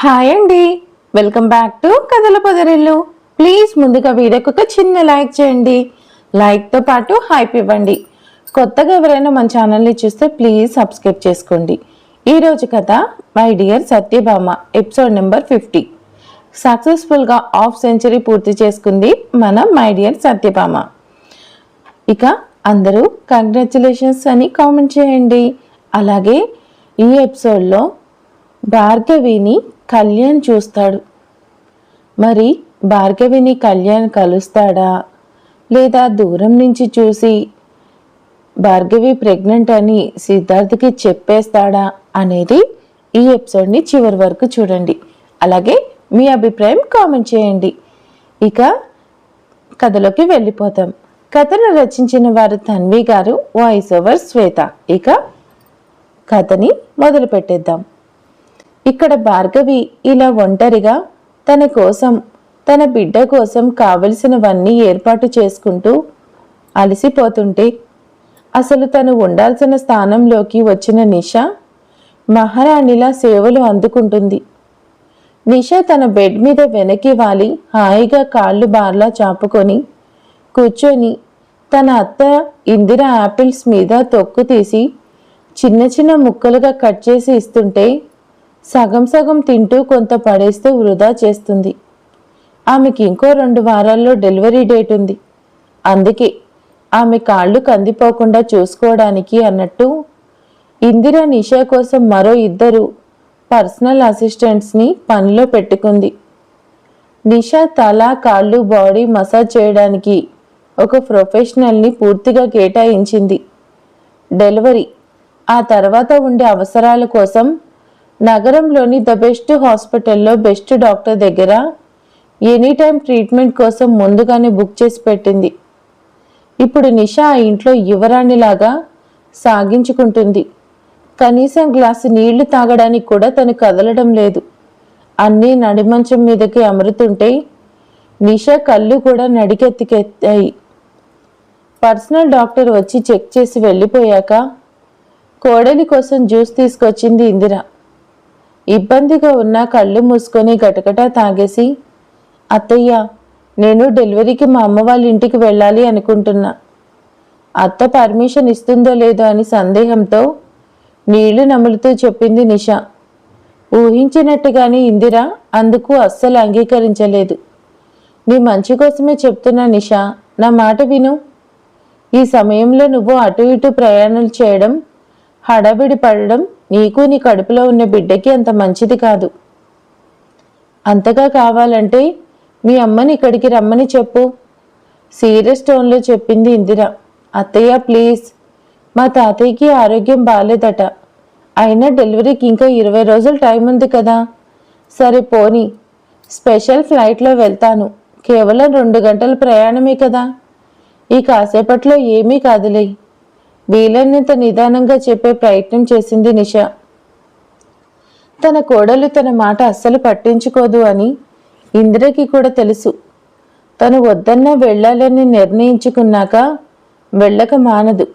Hi అండి. Welcome back to కథల పొదరిల్లు. Please ముందుగా వీడియోకి ఒక చిన్న లైక్ చేయండి. లైక్తో పాటు హైప్ ఇవ్వండి. కొత్తగా ఎవరైనా మన ఛానల్ని చూస్తే ప్లీజ్ సబ్స్క్రైబ్ చేసుకోండి. ఈరోజు కథ my dear Satyabhama episode number fifty సక్సెస్ఫుల్గా హాఫ్ సెంచరీ పూర్తి చేసుకుంది మన మై డియర్ సత్యభామ. ఇక అందరూ కంగ్రాచులేషన్స్ అని కామెంట్ చేయండి. అలాగే ఈ ఎపిసోడ్లో భార్గవిని కళ్యాణ్ చూస్తాడు. మరి భార్గవిని కళ్యాణ్ కలుస్తాడా? లేదా దూరం నుంచి చూసి భార్గవి ప్రెగ్నెంట్ అని సిద్ధార్థకి చెప్పేస్తాడా అనేది ఈ ఎపిసోడ్ని చివరి వరకు చూడండి. అలాగే మీ అభిప్రాయం కామెంట్ చేయండి. ఇక కథలోకి వెళ్ళిపోతాం. కథను రచించిన వారు తన్వి గారు వాయిస్ ఓవర్ శ్వేత. ఇక కథని మొదలు పెట్టేద్దాం ఇక్కడ భార్గవి ఇలా ఒంటరిగా తన కోసం తన బిడ్డ కోసం కావలసినవన్నీ ఏర్పాటు చేసుకుంటూ అలసిపోతుంటే అసలు తను ఉండాల్సిన స్థానంలోకి వచ్చిన నిష మహారాణిలా సేవలు అందుకుంటుంది. నిష తన బెడ్ మీద వెనక్కి వాలి హాయిగా కాళ్ళు బార్లా చాపుకొని కూర్చొని తన అత్త ఇందిర యాపిల్స్ మీద తొక్కు తీసి చిన్న చిన్న ముక్కలుగా కట్ చేసి ఇస్తుంటే సగం సగం తింటూ కొంత పడేస్తూ వృధా చేస్తుంది. ఆమెకి ఇంకో రెండు వారాల్లో డెలివరీ డేట్ ఉంది. అందుకే ఆమె కాళ్ళు కందిపోకుండా చూసుకోవడానికి అన్నట్టు ఇందిర నిషా కోసం మరో ఇద్దరు పర్సనల్ అసిస్టెంట్స్ని పనిలో పెట్టుకుంది. నిషా తల కాళ్ళు బాడీ మసాజ్ చేయడానికి ఒక ప్రొఫెషనల్ని పూర్తిగా కేటాయించింది. డెలివరీ ఆ తర్వాత ఉండే అవసరాల కోసం నగరంలోని ద బెస్ట్ హాస్పిటల్లో బెస్ట్ డాక్టర్ దగ్గర ఎనీ టైం ట్రీట్మెంట్ కోసం ముందుగానే బుక్ చేసి పెట్టింది. ఇప్పుడు నిషా ఆ ఇంట్లో యువరాణిలాగా సాగించుకుంటుంది. కనీసం గ్లాసు నీళ్ళు తాగడానికి కూడా తను కదలడం లేదు. అన్నీ నడిమంచం మీదకి అమరుతుంటే నిషా కళ్ళు కూడా నడికెత్తికెత్తాయి. పర్సనల్ డాక్టర్ వచ్చి చెక్ చేసి వెళ్ళిపోయాక కోడలి కోసం జ్యూస్ తీసుకొచ్చింది ఇందిర. ఇబ్బందిగా ఉన్న కళ్ళు మూసుకొని గటగటా తాగేసి అత్తయ్య నేను డెలివరీకి మా అమ్మ వాళ్ళ ఇంటికి వెళ్ళాలి అనుకుంటున్నా. అత్త పర్మిషన్ ఇస్తుందో లేదో అని సందేహంతో నీళ్ళు నములుతూ చెప్పింది నిష. ఊహించినట్టుగానే ఇందిర అందుకు అస్సలు అంగీకరించలేదు. నీ మంచి కోసమే చెప్తున్నా నిషా నా మాట విను. ఈ సమయంలో నువ్వు అటు ఇటు ప్రయాణాలు చేయడం హడావిడి పడడం నీకు నీ కడుపులో ఉన్న బిడ్డకి అంత మంచిది కాదు. అంతగా కావాలంటే మీ అమ్మని ఇక్కడికి రమ్మని చెప్పు. సీరియస్ టోన్లో చెప్పింది ఇందిర. అత్తయ్య ప్లీజ్. మా తాతయ్యకి ఆరోగ్యం బాగాలేదట అయినా డెలివరీకి ఇంకా ఇరవై రోజులు టైం ఉంది కదా. సరే పోనీ. స్పెషల్ ఫ్లైట్లో వెళ్తాను. కేవలం రెండు గంటల ప్రయాణమే కదా. ఈ కాసేపట్లో ఏమీ కాదులే. వీలైనంత నిదానంగా చెప్పే ప్రయత్నం చేసింది నిషా. తన కోడలు తన మాట అస్సలు పట్టించుకోదు అని ఇందిరకి కూడా తెలుసు. తను వద్దన్నా వెళ్ళాలని నిర్ణయించుకున్నాక వెళ్ళక మానదు.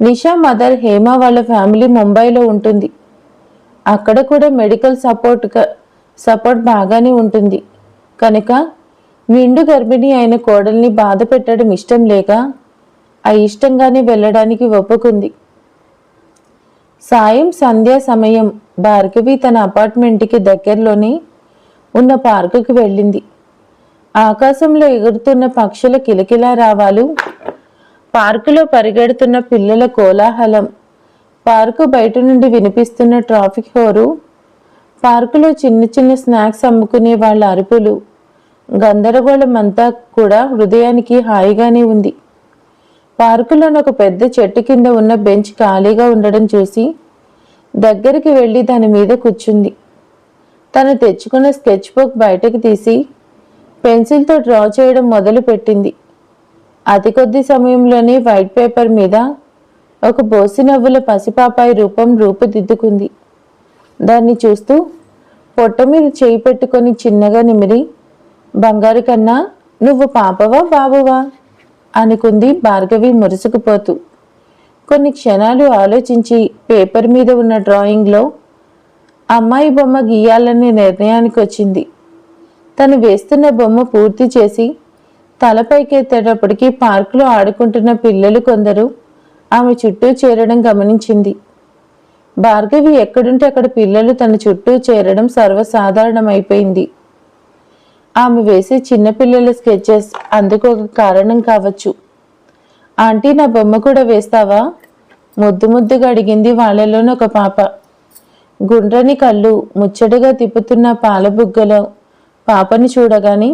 నిషా మదర్ హేమ వాళ్ళ ఫ్యామిలీ ముంబైలో ఉంటుంది. అక్కడ కూడా మెడికల్ సపోర్ట్ సపోర్ట్ బాగానే ఉంటుంది. కనుక నిండు గర్భిణి అయిన కోడల్ని బాధ పెట్టడం ఇష్టం లేక అయిష్టంగానే వెళ్ళడానికి ఒప్పుకుంది. సాయం సంధ్యా సమయం భార్గవి తన అపార్ట్మెంట్కి దగ్గరలోనే ఉన్న పార్కుకి వెళ్ళింది. ఆకాశంలో ఎగురుతున్న పక్షుల కిలకిలా రావాలు పార్కులో పరిగెడుతున్న పిల్లల కోలాహలం పార్కు బయట నుండి వినిపిస్తున్న ట్రాఫిక్ హోరు పార్కులో చిన్న చిన్న స్నాక్స్ అమ్ముకునే వాళ్ళ అరుపులు గందరగోళం అంతా కూడా హృదయానికి హాయిగానే ఉంది. పార్కులోని ఒక పెద్ద చెట్టు కింద ఉన్న బెంచ్ ఖాళీగా ఉండడం చూసి దగ్గరికి వెళ్ళి దాని మీద కూర్చుంది. తను తెచ్చుకున్న స్కెచ్ బుక్ బయటకు తీసి పెన్సిల్తో డ్రా చేయడం మొదలు పెట్టింది అతి కొద్ది సమయంలోనే వైట్ పేపర్ మీద ఒక బోసి నవ్వుల పసిపాపాయి రూపం రూపుదిద్దుకుంది. దాన్ని చూస్తూ పొట్ట మీద చేయి పెట్టుకొని చిన్నగా నిమిరి బంగారు కన్నా నువ్వు పాపవా బాబువా? అనుకుంది భార్గవి మురుసుకుపోతూ కొన్ని క్షణాలు ఆలోచించి పేపర్ మీద ఉన్న డ్రాయింగ్లో అమ్మాయి బొమ్మ గీయాలనే నిర్ణయానికి వచ్చింది తను వేస్తున్న బొమ్మ పూర్తి చేసి తలపైకెత్తేటప్పటికి పార్కులో ఆడుకుంటున్న పిల్లలు కొందరు ఆమె చుట్టూ చేరడం గమనించింది. భార్గవి ఎక్కడుంటే అక్కడ పిల్లలు తన చుట్టూ చేరడం సర్వసాధారణమైపోయింది. ఆమె వేసే చిన్నపిల్లల స్కెచెస్ అందుకు ఒక కారణం కావచ్చు. ఆంటీ నా బొమ్మ కూడా వేస్తావా? ముద్దు ముద్దుగా అడిగింది వాళ్ళలోని ఒక పాప. గుండ్రని కళ్ళు ముచ్చటగా తిప్పుతున్న పాలబుగ్గలో పాపని చూడగాని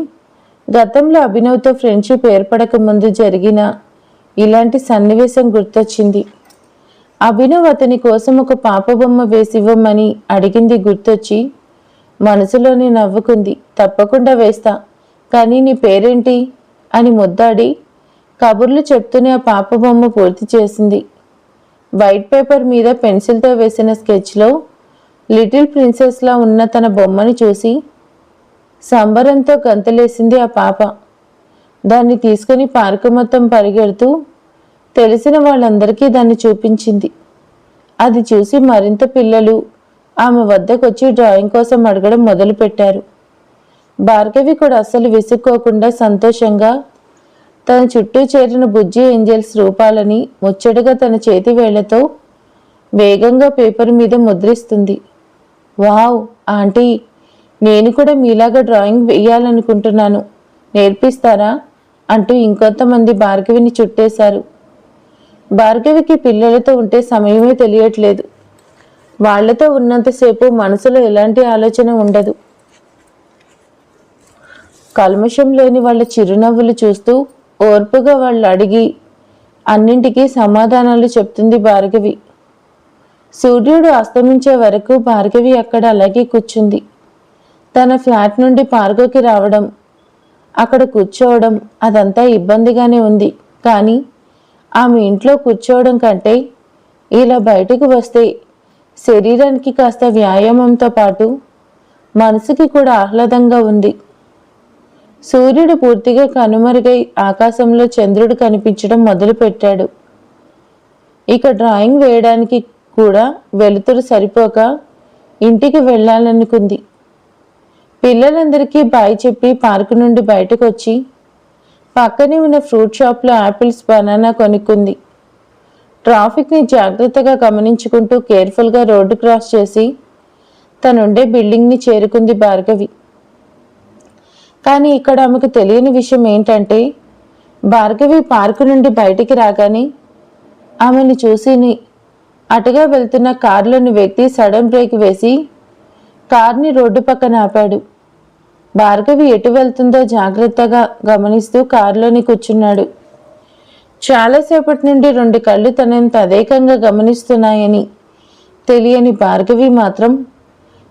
గతంలో అభినవ్తో ఫ్రెండ్షిప్ ఏర్పడక ముందు జరిగిన ఇలాంటి సన్నివేశం గుర్తొచ్చింది. అభినవ్ అతని కోసం ఒక పాప బొమ్మ వేసివ్వమని అడిగింది గుర్తొచ్చి మనసులోనే నవ్వుకుంది. తప్పకుండా వేస్తా. కానీ నీ పేరేంటి? అని ముద్దాడి కబుర్లు చెప్తూనే ఆ పాప బొమ్మ పూర్తి చేసింది. వైట్ పేపర్ మీద పెన్సిల్తో వేసిన స్కెచ్లో లిటిల్ ప్రిన్సెస్లా ఉన్న తన బొమ్మని చూసి సంబరంతో గంతలేసింది ఆ పాప. దాన్ని తీసుకుని పార్కు మొత్తం పరిగెడుతూ తెలిసిన వాళ్ళందరికీ దాన్ని చూపించింది. అది చూసి మరింత పిల్లలు ఆమె వద్దకు వచ్చి డ్రాయింగ్ కోసం అడగడం మొదలుపెట్టారు. భార్గవి కూడా అస్సలు విసుక్కోకుండా సంతోషంగా తన చుట్టూ చేరిన బుజ్జి ఏంజల్స్ రూపాలని ముచ్చటగా తన చేతి వేళ్ళతో వేగంగా పేపర్ మీద ముద్రిస్తుంది. వావ్ ఆంటీ నేను కూడా మీలాగా డ్రాయింగ్ వేయాలనుకుంటున్నాను. నేర్పిస్తారా? అంటూ ఇంకొంతమంది భార్గవిని చుట్టేశారు. భార్గవికి పిల్లలతో ఉంటే సమయమే తెలియట్లేదు. వాళ్ళతో ఉన్నంతసేపు మనసులో ఎలాంటి ఆలోచన ఉండదు. కల్మషం లేని వాళ్ళ చిరునవ్వులు చూస్తూ ఓర్పుగా వాళ్ళు అడిగి అన్నింటికీ సమాధానాలు చెప్తుంది భార్గవి. సూర్యుడు అస్తమించే వరకు భార్గవి అక్కడ అలాగే కూర్చుంది. తన ఫ్లాట్ నుండి పార్కుకి రావడం అక్కడ కూర్చోవడం అదంతా ఇబ్బందిగానే ఉంది. కానీ ఆమె ఇంట్లో కూర్చోవడం కంటే ఇలా బయటకు వస్తే శరీరానికి కాస్త వ్యాయామంతో పాటు మనసుకి కూడా ఆహ్లాదంగా ఉంది. సూర్యుడు పూర్తిగా కనుమరుగై ఆకాశంలో చంద్రుడు కనిపించడం మొదలుపెట్టాడు. ఇక డ్రాయింగ్ వేయడానికి కూడా వెలుతురు సరిపోక ఇంటికి వెళ్ళాలనుకుంది. పిల్లలందరికీ బాయ్ చెప్పి పార్కు నుండి బయటకు వచ్చి పక్కనే ఉన్న ఫ్రూట్ షాప్లో యాపిల్స్ బనానా కొనుక్కుంది. ట్రాఫిక్ని జాగ్రత్తగా గమనించుకుంటూ కేర్ఫుల్గా రోడ్డు క్రాస్ చేసి తనుండే బిల్డింగ్ని చేరుకుంది భార్గవి. కానీ ఇక్కడ ఆమెకు తెలియని విషయం ఏంటంటే భార్గవి పార్కు నుండి బయటికి రాగానే ఆమెను చూసి అటుగా వెళ్తున్న కారులోని వ్యక్తి సడన్ బ్రేక్ వేసి కార్ని రోడ్డు పక్కన ఆపాడు. భార్గవి ఎటు వెళ్తుందో జాగ్రత్తగా గమనిస్తూ కారులోని కూర్చున్నాడు. చాలాసేపటి నుండి రెండు కళ్ళు తనని తదేకంగా గమనిస్తున్నాయని. తెలియని భార్గవి మాత్రం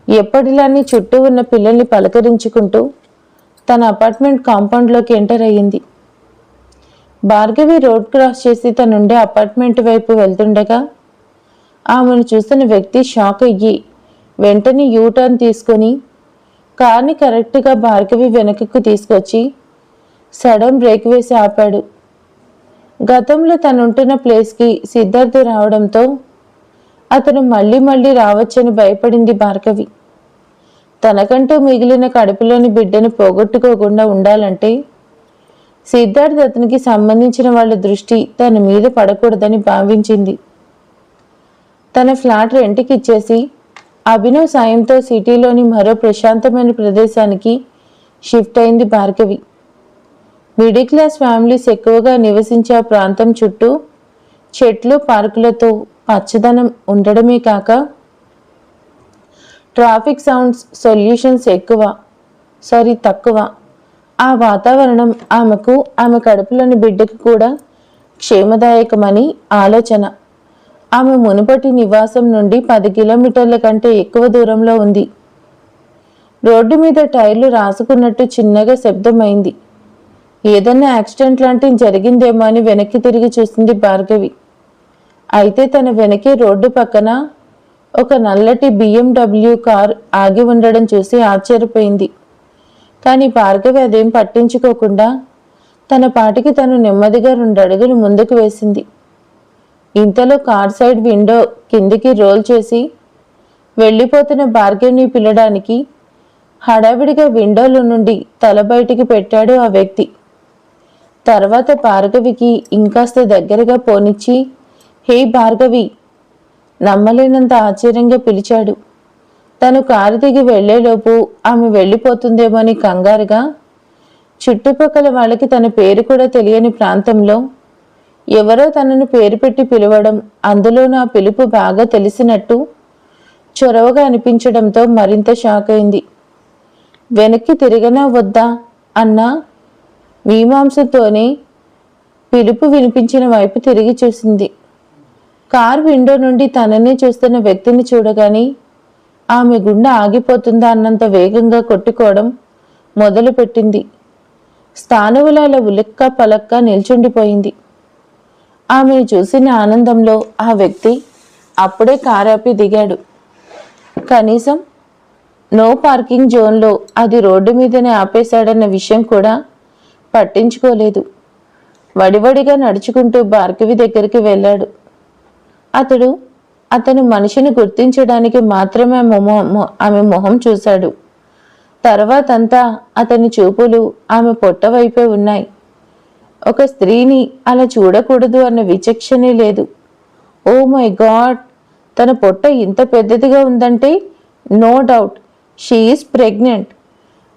ఎప్పటిలానే చుట్టూ ఉన్న పిల్లల్ని పలకరించుకుంటూ తన అపార్ట్మెంట్ కాంపౌండ్లోకి ఎంటర్ అయ్యింది. భార్గవి రోడ్ క్రాస్ చేసి తనుండే అపార్ట్మెంట్ వైపు వెళ్తుండగా ఆమెను చూసిన వ్యక్తి షాక్ అయ్యి వెంటనే యూటర్న్ తీసుకొని కార్ని కరెక్ట్గా భార్గవి వెనకకు తీసుకొచ్చి సడన్ బ్రేక్ వేసి ఆపాడు. గతంలో తనుంటున్న ప్లేస్కి సిద్ధార్థ్ రావడంతో అతను మళ్ళీ మళ్ళీ రావచ్చని భయపడింది భార్గవి. తనకంటూ మిగిలిన కడుపులోని బిడ్డను పోగొట్టుకోకుండా ఉండాలంటే సిద్ధార్థ్ అతనికి సంబంధించిన వాళ్ళ దృష్టి తన మీద పడకూడదని భావించింది. తన ఫ్లాట్ రెంట్కి ఇచ్చేసి అభినవ్ సాయంతో సిటీలోని మరో ప్రశాంతమైన ప్రదేశానికి షిఫ్ట్ అయింది భార్గవి. మిడిల్ క్లాస్ ఫ్యామిలీస్ ఎక్కువగా నివసించే ఆ ప్రాంతం చుట్టూ చెట్లు పార్కులతో పచ్చదనం ఉండడమే కాక ట్రాఫిక్ సౌండ్స్ సొల్యూషన్స్ ఎక్కువ సారీ తక్కువ. ఆ వాతావరణం ఆమెకు ఆమె కడుపులోని బిడ్డకు కూడా క్షేమదాయకమని ఆలోచన. ఆమె మునుపటి నివాసం నుండి పది కిలోమీటర్ల కంటే ఎక్కువ దూరంలో ఉంది. రోడ్డు మీద టైర్లు రాసుకున్నట్టు చిన్నగా శబ్దమైంది. ఏదన్నా యాక్సిడెంట్ లాంటివి జరిగిందేమో అని వెనక్కి తిరిగి చూసింది భార్గవి. అయితే తన వెనకే రోడ్డు పక్కన ఒక నల్లటి బిఎండబ్ల్యూ కార్ ఆగి ఉండడం చూసి ఆశ్చర్యపోయింది. కానీ భార్గవి అదేం పట్టించుకోకుండా తన పాటికి తను నెమ్మదిగా రెండు అడుగులు ముందుకు వేసింది. ఇంతలో కార్ సైడ్ విండో కిందికి రోల్ చేసి వెళ్ళిపోతున్న భార్గవిని పిల్లడానికి హడావిడిగా విండోలో నుండి తల బయటికి పెట్టాడు ఆ వ్యక్తి. తర్వాత భార్గవికి ఇంకాస్త దగ్గరగా పోనిచ్చి హే భార్గవి! నమ్మలేనంత ఆశ్చర్యంగా పిలిచాడు. తను కారు దిగి వెళ్ళేలోపు ఆమె వెళ్ళిపోతుందేమోని కంగారుగా చుట్టుపక్కల వాళ్ళకి తన పేరు కూడా తెలియని ప్రాంతంలో ఎవరో తనను పేరు పెట్టి పిలవడం అందులో నా పిలుపు బాగా తెలిసినట్టు చొరవగా అనిపించడంతో మరింత షాక్ అయింది వెనక్కి తిరగనా వద్దా అన్నా మీమాంసతోనే పిలుపు వినిపించిన వైపు తిరిగి చూసింది. కార్ విండో నుండి తననే చూస్తున్న వ్యక్తిని చూడగాని ఆమె గుండె ఆగిపోతుందా అన్నంత వేగంగా కొట్టుకోవడం మొదలుపెట్టింది. స్థానువులాల ఉలిక్క పలక్క నిల్చుండిపోయింది. ఆమెను చూసిన ఆనందంలో ఆ వ్యక్తి అప్పుడే కారాపి దిగాడు. కనీసం నో పార్కింగ్ జోన్లో అది రోడ్డు మీదనే ఆపేశాడన్న విషయం కూడా పట్టించుకోలేదు. వడివడిగా నడుచుకుంటూ భార్గవి దగ్గరికి వెళ్ళాడు. అతడు అతను మనిషిని గుర్తించడానికి మాత్రమే ఆమె మొహం- ఆమె మొహం చూశాడు. తర్వాతంతా అతని చూపులు ఆమె పొట్ట వైపే ఉన్నాయి. ఒక స్త్రీని అలా చూడకూడదు అన్న విచక్షణే లేదు. Oh my god! తన పొట్ట ఇంత పెద్దదిగా ఉందంటే no doubt she is pregnant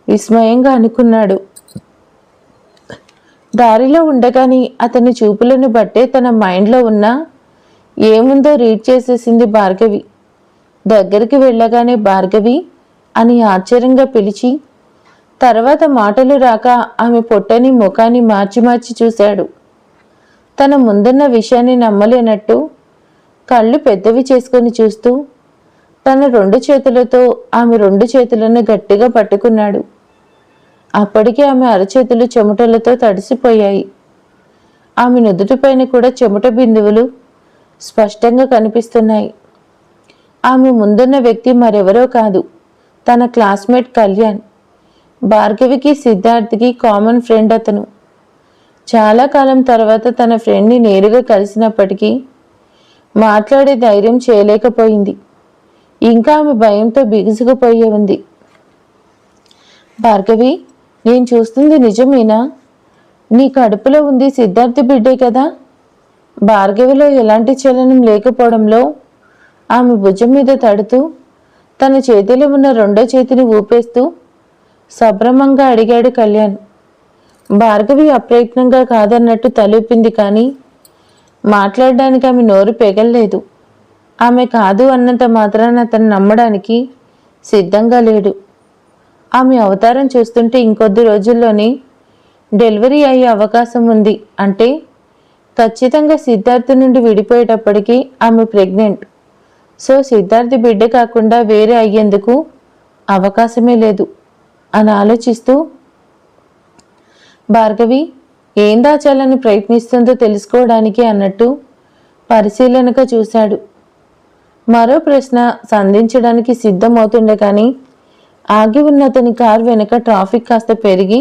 విస్మయంగా అనుకున్నాడు. దారిలో ఉండగాని అతని చూపులను బట్టే తన మైండ్లో ఉన్న ఏముందో రీడ్ చేసేసింది భార్గవి. దగ్గరికి వెళ్ళగానే భార్గవి అని ఆశ్చర్యంగా పిలిచి తర్వాత మాటలు రాక ఆమె పొట్టని ముఖాన్ని మార్చి మార్చి చూశాడు. తన ముందున్న విషయాన్ని నమ్మలేనట్టు కళ్ళు పెద్దవి చేసుకొని చూస్తూ తన రెండు చేతులతో ఆమె రెండు చేతులను గట్టిగా పట్టుకున్నాడు. అప్పటికే ఆమె అరచేతులు చెమటలతో తడిసిపోయాయి. ఆమె నుదుటిపైన కూడా చెమట బిందువులు స్పష్టంగా కనిపిస్తున్నాయి. ఆమె ముందున్న వ్యక్తి మరెవరో కాదు తన క్లాస్మేట్ కళ్యాణ్. భార్గవికి సిద్ధార్థ్కి కామన్ ఫ్రెండ్ అతను. చాలా కాలం తర్వాత తన ఫ్రెండ్ని నేరుగా కలిసినప్పటికీ మాట్లాడే ధైర్యం చేయలేకపోయింది. ఇంకా ఆమె భయంతో బిగుసుకుపోయే ఉంది. భార్గవి నేను చూస్తుంది నిజమేనా? నీ కడుపులో ఉంది సిద్ధార్థ బిడ్డే కదా? భార్గవిలో ఎలాంటి చలనం లేకపోవడంలో ఆమె భుజం మీద తడుతూ తన చేతిలో ఉన్న రెండో చేతిని ఊపేస్తూ సభ్రమంగా అడిగాడు కళ్యాణ్. భార్గవి అప్రయత్నంగా కాదన్నట్టు తలూపింది కానీ మాట్లాడడానికి ఆమె నోరు పెగల్లేదు ఆమె కాదు అన్నంత మాత్రాన అతను నమ్మడానికి సిద్ధంగా లేడు. ఆమె అవతారం చూస్తుంటే ఇంకొద్ది రోజుల్లోనే డెలివరీ అయ్యే అవకాశం ఉంది. అంటే ఖచ్చితంగా సిద్ధార్థ నుండి విడిపోయేటప్పటికీ ఆమె ప్రెగ్నెంట్. సో సిద్ధార్థ బిడ్డ కాకుండా వేరే అయ్యేందుకు అవకాశమే లేదు అని ఆలోచిస్తూ భార్గవి ఏం దాచాలని ప్రయత్నిస్తుందో తెలుసుకోవడానికి అన్నట్టు పరిశీలనగా చూశాడు. మరో ప్రశ్న సంధించడానికి సిద్ధమవుతుండే కానీ ఆగి ఉన్న అతని కార్ వెనుక ట్రాఫిక్ కాస్త పెరిగి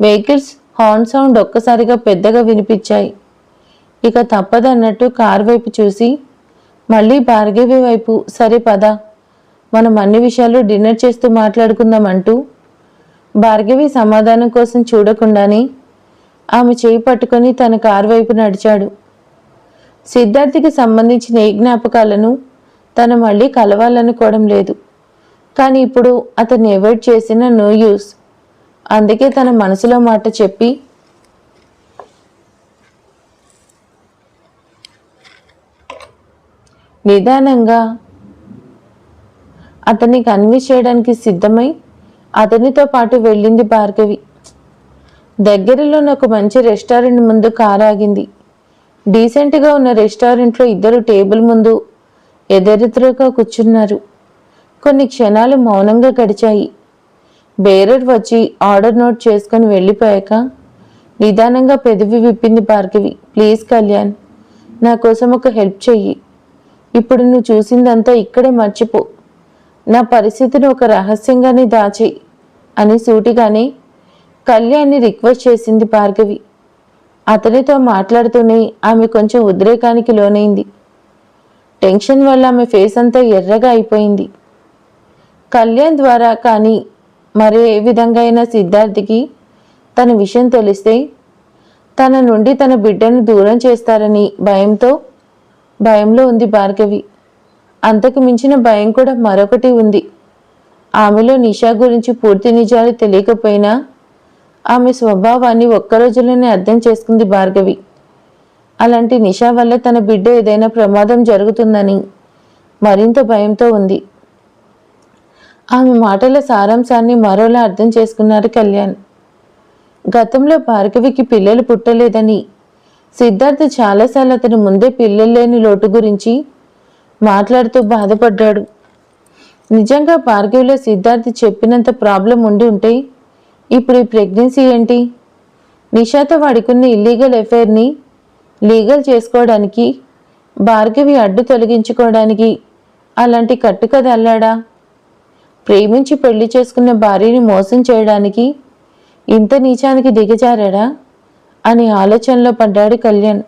వెహికల్స్ హార్న్ సౌండ్ ఒక్కసారిగా పెద్దగా వినిపించాయి. ఇక తప్పదన్నట్టు కార్ వైపు చూసి మళ్ళీ భార్గవి వైపు సరే పద మనం అన్ని విషయాలు డిన్నర్ చేస్తూ మాట్లాడుకుందాం అంటూ భార్గవి సమాధానం కోసం చూడకుండానే ఆమె చేయి పట్టుకొని తన కారు వైపు నడిచాడు. సిద్ధార్థికి సంబంధించిన ఏ జ్ఞాపకాలను తను మళ్ళీ కలవాలనుకోవడం లేదు. కానీ ఇప్పుడు అతన్ని అవాయిడ్ చేసిన నో యూస్. అందుకే తన మనసులో మాట చెప్పి నిదానంగా అతన్ని కన్విన్స్ చేయడానికి సిద్ధమై అతనితో పాటు వెళ్ళింది భార్గవి. దగ్గరలో ఒక మంచి రెస్టారెంట్ ముందు కారు ఆగింది. డీసెంట్గా ఉన్న రెస్టారెంట్లో ఇద్దరు టేబుల్ ముందు ఎదురెదురుగా కూర్చున్నారు. కొన్ని క్షణాలు మౌనంగా గడిచాయి. బేరర్ వచ్చి ఆర్డర్ నోట్ చేసుకుని వెళ్ళిపోయాక నిదానంగా పెదవి విప్పింది భార్గవి ప్లీజ్ కళ్యాణ్ నా కోసం ఒక హెల్ప్ చెయ్యి. ఇప్పుడు నువ్వు చూసిందంతా ఇక్కడే మర్చిపో. నా పరిస్థితిని ఒక రహస్యంగానే దాచేయి అని సూటిగానే కళ్యాణ్ని రిక్వెస్ట్ చేసింది భార్గవి. అతనితో మాట్లాడుతూనే ఆమె కొంచెం ఉద్రేకానికి లోనైంది. టెన్షన్ వల్ల ఆమె ఫేస్ అంతా ఎర్రగా అయిపోయింది. కళ్యాణ్ ద్వారా కానీ మరే ఏ విధంగా అయినా సిద్ధార్థికి తన విషయం తెలిస్తే తన నుండి తన బిడ్డను దూరం చేస్తారని భయంతో భయంలో ఉంది భార్గవి. అంతకు మించిన భయం కూడా మరొకటి ఉంది. ఆమెలో నిషా గురించి పూర్తి నిజాలు తెలియకపోయినా ఆమె స్వభావాన్ని ఒక్క రోజులోనే అర్థం చేసుకుంది భార్గవి. అలాంటి నిషా వల్ల తన బిడ్డ ఏదైనా ప్రమాదం జరుగుతుందని మరింత భయంతో ఉంది. ఆమె మాటల సారాంశాన్ని మరోలా అర్థం చేసుకున్నారు కళ్యాణ్. గతంలో భార్గవికి పిల్లలు పుట్టలేదని సిద్ధార్థ్ చాలాసార్లు అతని ముందే పిల్లలు లేని లోటు గురించి మాట్లాడుతూ బాధపడ్డాడు. నిజంగా భార్గవిలో సిద్ధార్థ్ చెప్పినంత ప్రాబ్లం ఉండి ఉంటే ఇప్పుడు ఈ ప్రెగ్నెన్సీ ఏంటి? నిషాతో వాడికున్న ఇల్లీగల్ ఎఫైర్ని లీగల్ చేసుకోవడానికి భార్గవి అడ్డు తొలగించుకోవడానికి అలాంటి కట్టుకథ అల్లాడా? ప్రేమించి పెళ్ళి చేసుకున్న భార్యని మోసం చేయడానికి ఇంత నీచానికి దిగజారాడా? అని ఆలోచనలో పడ్డాడు కళ్యాణ్.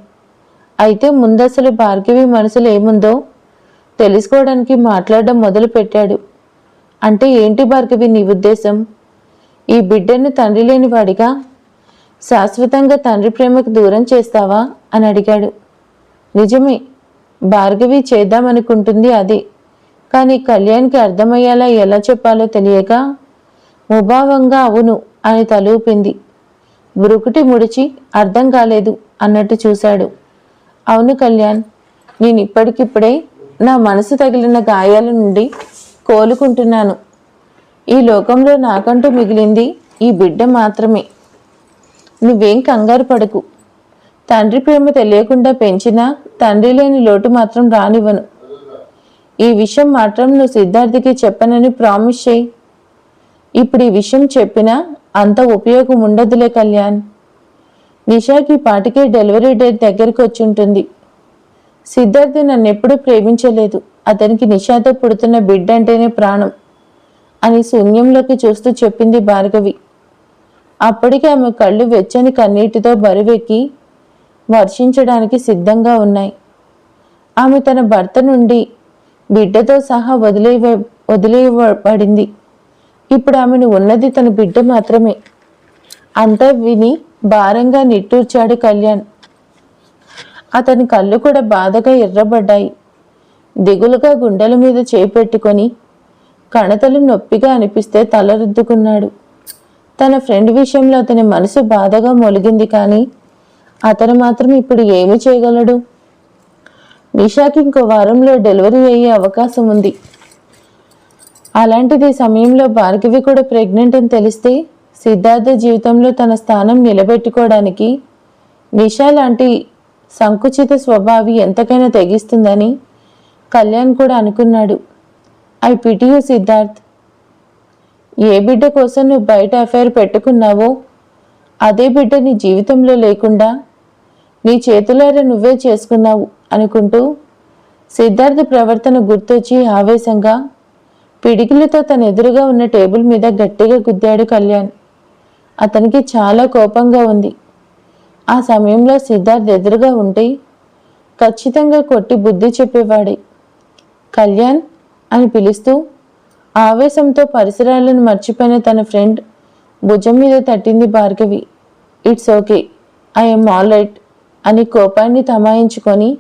అయితే ముందసలు భార్గవి మనసులో ఏముందో తెలుసుకోవడానికి మాట్లాడడం మొదలు పెట్టాడు అంటే ఏంటి భార్గవి నీ ఉద్దేశం? ఈ బిడ్డను తండ్రి లేని వాడిగా? శాశ్వతంగా తండ్రి ప్రేమకు దూరం చేస్తావా? అని అడిగాడు. నిజమే భార్గవి చేద్దామనుకుంటుంది అదే. కానీ కళ్యాణ్కి అర్థమయ్యేలా ఎలా చెప్పాలో తెలియక ముభావంగా అవును అని తలూపింది. బురుకుటి ముడిచి అర్థం కాలేదు అన్నట్టు చూశాడు. అవును కళ్యాణ్ నేను ఇప్పటికిప్పుడే నా మనసు తగిలిన గాయాల నుండి కోలుకుంటున్నాను. ఈ లోకంలో నాకంటూ మిగిలింది ఈ బిడ్డ మాత్రమే. నువ్వేం కంగారు పడకు. తండ్రి ప్రేమ తెలియకుండా పెంచినా తండ్రి లేని లోటు మాత్రం రానివ్వను. ఈ విషయం మాత్రం నువ్వు సిద్ధార్థికి చెప్పనని ప్రామిస్ చేయి. ఇప్పుడు ఈ విషయం చెప్పినా అంత ఉపయోగం ఉండదులే కళ్యాణ్. నిషాకి పాటికే డెలివరీ డేట్ దగ్గరికి వచ్చి ఉంటుంది. సిద్ధార్థ్ నన్ను ఎప్పుడూ ప్రేమించలేదు. అతనికి నిషాతో పుడుతున్న బిడ్డ అంటేనే ప్రాణం అని శూన్యంలోకి చూస్తూ చెప్పింది భార్గవి. అప్పటికే ఆమె కళ్ళు వెచ్చని కన్నీటితో బరువెక్కి వర్షించడానికి సిద్ధంగా ఉన్నాయి. ఆమె తన భర్త నుండి బిడ్డతో సహా వదిలే వదిలేయబడింది. ఇప్పుడు ఆమెను ఉన్నది తన బిడ్డ మాత్రమే. అంతా విని భారంగా నిట్టూర్చాడు కళ్యాణ్. అతని కళ్ళు కూడా బాధగా ఎర్రబడ్డాయి. దిగులుగా గుండెల మీద చేపెట్టుకొని కణతలు నొప్పిగా అనిపిస్తే తలరుద్దుకున్నాడు తన ఫ్రెండ్ విషయంలో అతని మనసు బాధగా మొలిగింది కానీ అతను మాత్రం ఇప్పుడు ఏమి చేయగలడు? నిషాకి ఇంకో వారంలో డెలివరీ అయ్యే అవకాశం ఉంది. అలాంటిది సమయంలో భార్గవి కూడా ప్రెగ్నెంట్ అని తెలిస్తే సిద్ధార్థ జీవితంలో తన స్థానం నిలబెట్టుకోవడానికి నిషా లాంటి సంకుచిత స్వభావి ఎంతకైనా తెగిస్తుందని కళ్యాణ్ కూడా అనుకున్నాడు. ఐ పిటియు సిద్ధార్థ్ ఏ బిడ్డ కోసం నువ్వు బయట అఫైర్ పెట్టుకున్నావో అదే బిడ్డ నీ జీవితంలో లేకుండా నీ చేతులారా నువ్వే చేసుకున్నావు. అనుకుంటూ సిద్ధార్థ ప్రవర్తన గుర్తొచ్చి ఆవేశంగా పిడికిలతో తన ఎదురుగా ఉన్న టేబుల్ మీద గట్టిగా గుద్దాడు కళ్యాణ్. అతనికి చాలా కోపంగా ఉంది. ఆ సమయంలో సిద్ధార్థ్ ఎదురుగా ఉంటే ఖచ్చితంగా కొట్టి బుద్ధి చెప్పేవాడే. కళ్యాణ్ అని పిలుస్తూ ఆవేశంతో పరిసరాలను మర్చిపోయిన తన ఫ్రెండ్ భుజం మీద తట్టింది Bhargavi. It's okay I'm all right అని కోపాన్ని తమాయించుకొని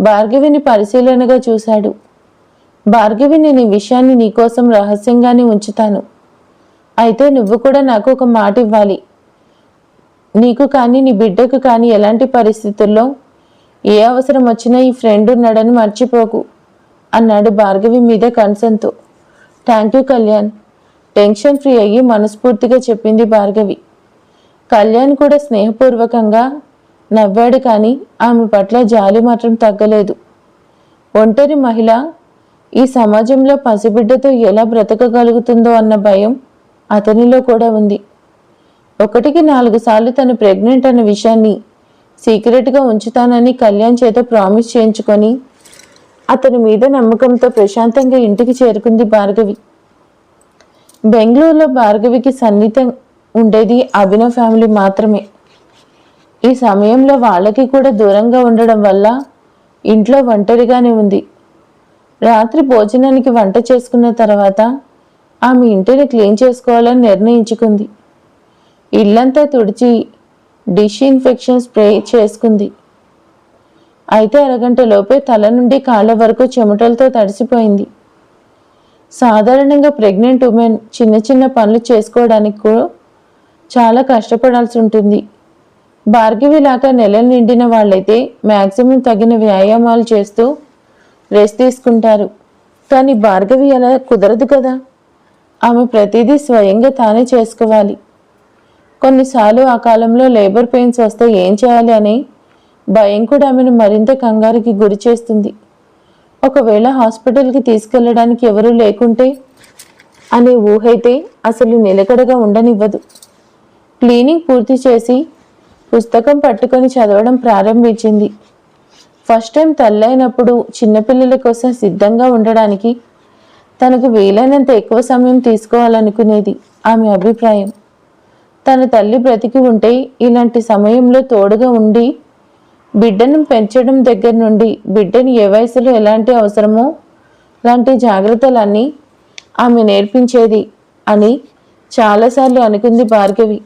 భార్గవిని పరిశీలనగా చూశాడు. భార్గవి నేను ఈ విషయాన్ని నీకోసం రహస్యంగానే ఉంచుతాను. అయితే నువ్వు కూడా నాకు ఒక మాట ఇవ్వాలి. నీకు కానీ నీ బిడ్డకు కానీ ఎలాంటి పరిస్థితుల్లో ఏ అవసరం వచ్చినా ఈ ఫ్రెండ్ ఉన్నాడని మర్చిపోకు అన్నాడు భార్గవి మీద కన్సన్తో thank you Kalyan. Tension free అయ్యి మనస్ఫూర్తిగా చెప్పింది భార్గవి. కళ్యాణ్ కూడా స్నేహపూర్వకంగా నవ్వాడు కానీ ఆమె పట్ల జాలి మాత్రం తగ్గలేదు. ఒంటరి మహిళ ఈ సమాజంలో పసిబిడ్డతో ఎలా బ్రతకగలుగుతుందో అన్న భయం అతనిలో కూడా ఉంది. ఒకటికి నాలుగు సార్లు తను ప్రెగ్నెంట్ అన్న విషయాన్ని సీక్రెట్గా ఉంచుతానని కళ్యాణ్ చేత ప్రామిస్ చేయించుకొని అతని మీద నమ్మకంతో ప్రశాంతంగా ఇంటికి చేరుకుంది భార్గవి. బెంగళూరులో భార్గవికి సన్నిహితం ఉండేది అభినవ్ ఫ్యామిలీ మాత్రమే. ఈ సమయంలో వాళ్ళకి కూడా దూరంగా ఉండడం వల్ల ఇంట్లో ఒంటరిగానే ఉంది. రాత్రి భోజనానికి వంట చేసుకున్న తర్వాత ఆమె ఇంటిని క్లీన్ చేసుకోవాలని నిర్ణయించుకుంది. ఇల్లంతా తుడిచి డిష్ ఇన్ఫెక్షన్ స్ప్రే చేసుకుంది. అయితే అరగంట లోపే తల నుండి కాళ్ళ వరకు చెమటలతో తడిసిపోయింది. సాధారణంగా ప్రెగ్నెంట్ ఉమెన్ చిన్న చిన్న పనులు చేసుకోవడానికి కూడా చాలా కష్టపడాల్సి ఉంటుంది. భార్గవి లాగా నెలలు నిండిన వాళ్ళైతే మ్యాక్సిమం తగిన వ్యాయామాలు చేస్తూ రెస్ట్ తీసుకుంటారు. కానీ భార్గవి అలా కుదరదు కదా. ఆమె ప్రతిదీ స్వయంగా తానే చేసుకోవాలి. కొన్నిసార్లు ఆ కాలంలో లేబర్ పెయిన్స్ వస్తే ఏం చేయాలి అని భయం కూడా ఆమెను మరింత కంగారుకి గురి చేస్తుంది. ఒకవేళ హాస్పిటల్కి తీసుకెళ్ళడానికి ఎవరూ లేకుంటే అనే ఊహైతే అసలు నిలకడగా ఉండనివ్వదు. క్లీనింగ్ పూర్తి చేసి పుస్తకం పట్టుకొని చదవడం ప్రారంభించింది. ఫస్ట్ టైం తల్లైనప్పుడు చిన్నపిల్లల కోసం సిద్ధంగా ఉండడానికి తనకు వీలైనంత ఎక్కువ సమయం తీసుకోవాలనుకునేది ఆమె అభిప్రాయం. తన తల్లి బ్రతికి ఉంటే ఇలాంటి సమయంలో తోడుగా ఉండి బిడ్డను పెంచడం దగ్గర నుండి బిడ్డని ఏ వయసులో ఎలాంటి అవసరమో లాంటి జాగ్రత్తలన్నీ ఆమె నేర్పించేది అని చాలాసార్లు అనుకుంది భార్గవి.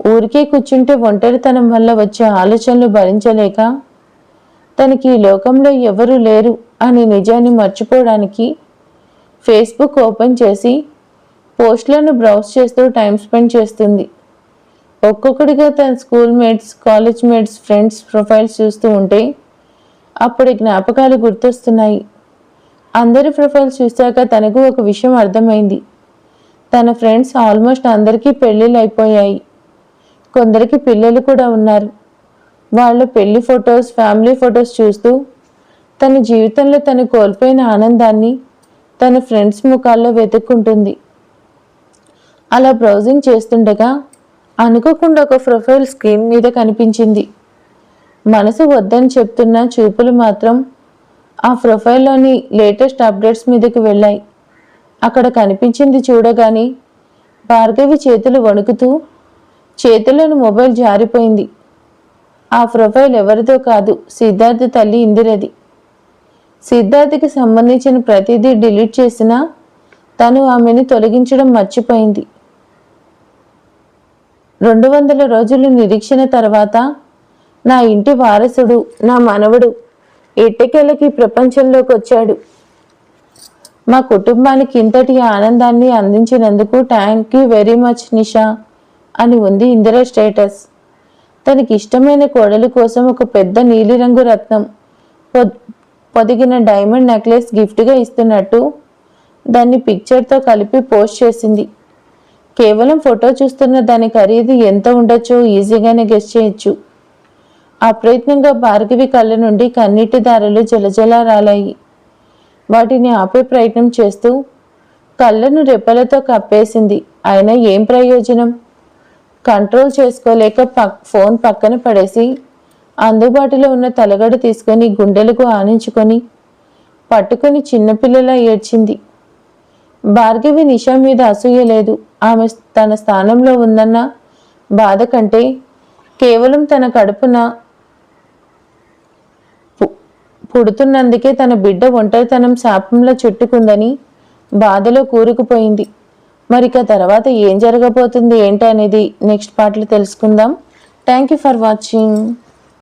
ఊరికే కూర్చుంటే ఒంటరితనం వల్ల వచ్చే ఆలోచనలు భరించలేక తనకి ఈ లోకంలో ఎవరూ లేరు అనే నిజాన్ని మర్చిపోవడానికి ఫేస్బుక్ ఓపెన్ చేసి పోస్ట్లను బ్రౌజ్ చేస్తూ టైం స్పెండ్ చేస్తుంది. ఒక్కొక్కడిగా తన school mates college mates friends profiles చూస్తూ ఉంటే అప్పటి జ్ఞాపకాలు గుర్తొస్తున్నాయి. అందరి ప్రొఫైల్స్ చూశాక తనకు ఒక విషయం అర్థమైంది. తన ఫ్రెండ్స్ ఆల్మోస్ట్ అందరికీ పెళ్ళిళ్ళు అయిపోయాయి. కొందరికి పిల్లలు కూడా ఉన్నారు. వాళ్ళ పెళ్ళి ఫొటోస్ ఫ్యామిలీ ఫొటోస్ చూస్తూ తన జీవితంలో తను కోల్పోయిన ఆనందాన్ని తన ఫ్రెండ్స్ ముఖాల్లో వెతుక్కుంటుంది. అలా బ్రౌజింగ్ చేస్తుండగా అనుకోకుండా ఒక ప్రొఫైల్ స్క్రీన్ మీద కనిపించింది. మనసు వద్దని చెప్తున్న చూపులు మాత్రం ఆ ప్రొఫైల్లోని లేటెస్ట్ అప్డేట్స్ మీదకి వెళ్ళాయి. అక్కడ కనిపించింది చూడగానే భార్గవి చేతులు వణుకుతూ చేతిలోని మొబైల్ జారిపోయింది. ఆ ప్రొఫైల్ ఎవరిదో కాదు సిద్ధార్థ తల్లి ఇందిరది. సిద్ధార్థకి సంబంధించిన ప్రతిదీ డిలీట్ చేసినా తను ఆమెను తొలగించడం మర్చిపోయింది. రెండు వందల రోజులు నిరీక్షణ తర్వాత నా ఇంటి వారసుడు నా మనవడు ఎట్టకేలకి ప్రపంచంలోకి వచ్చాడు. మా కుటుంబానికి ఇంతటి ఆనందాన్ని అందించినందుకు thank you very much Nisha. అని ఉంది ఇందిరా స్టేటస్. తనకి ఇష్టమైన కోడలు కోసం ఒక పెద్ద నీలిరంగు రత్నం పొద్- పొదిగిన డైమండ్ నెక్లెస్ గిఫ్ట్గా ఇస్తున్నట్టు దాన్ని పిక్చర్తో కలిపి పోస్ట్ చేసింది. కేవలం ఫోటో చూస్తున్న దాని ఖరీదు ఎంత ఉండొచ్చో ఈజీగానే గెస్ చేయొచ్చు. అప్రయత్నంగా భార్గవి కళ్ళ నుండి కన్నీటి దారులు జలజలా రాలాయి. వాటిని ఆపే ప్రయత్నం చేస్తూ కళ్ళను రెప్పలతో కప్పేసింది. అయినా ఏం ప్రయోజనం? కంట్రోల్ చేసుకోలేక పక్ ఫోన్ పక్కన పడేసి అందుబాటులో ఉన్న తలగడ తీసుకొని గుండెలకు ఆనించుకొని పట్టుకొని చిన్నపిల్లలా ఏడ్చింది. భార్గవి నిషా మీద అసూయ లేదు. ఆమె తన స్థానంలో ఉందన్న బాధ కంటే కేవలం తన కడుపున పు- పుడుతున్నందుకే తన బిడ్డ ఒంటరితనం శాపంలో చుట్టుకుందని బాధలో కూరుకుపోయింది. మరిక తర్వాత ఏం జరగబోతుంది ఏంటి అనేది నెక్స్ట్ పార్ట్లో తెలుసుకుందాం. Thank you for watching